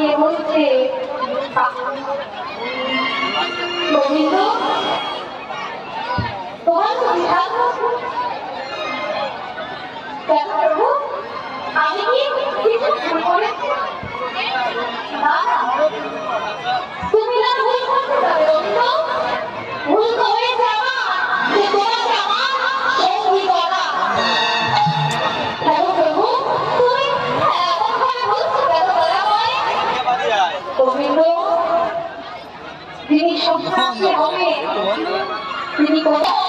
নিয়ে বলছে গোবিন্দ তোমার তো বিশাল তুমি না ভুল করতে পারো ভুল করে যাও গোবিন্দ তিনি সন্তানকে তিনি কোথাও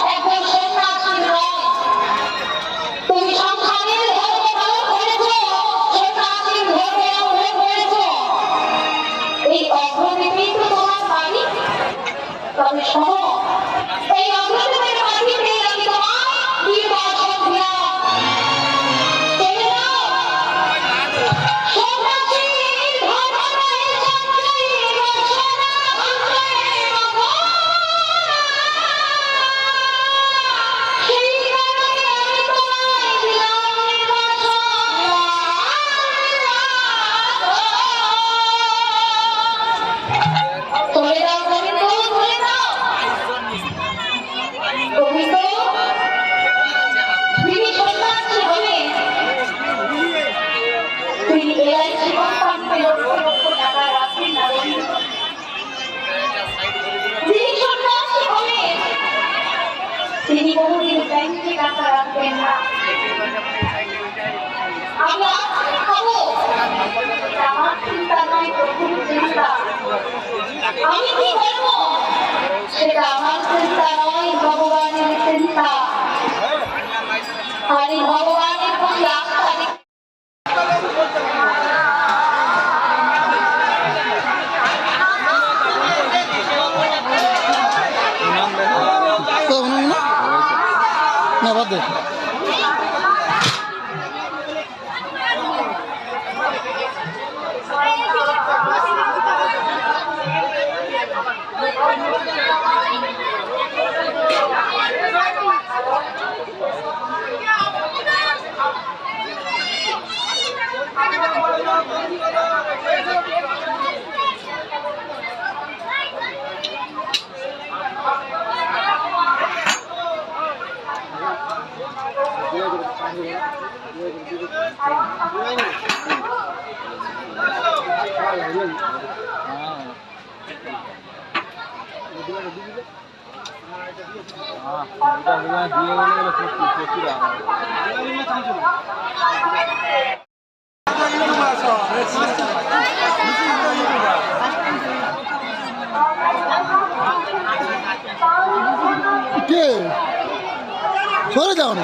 তিনি এআই জীবন পান্তে লক্ষ লক্ষ টাকা রাখেন নারীর যিনি সন্ন্যাসী হলেন তিনি বহুদিন ব্যাংকে টাকা রাখবেন না আমরা খাবো আমার চিন্তা নয় প্রথম চিন্তা আমি কি করবো সেটা আমার চিন্তা না বাদ দে কে? সরে যাও না।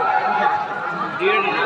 dear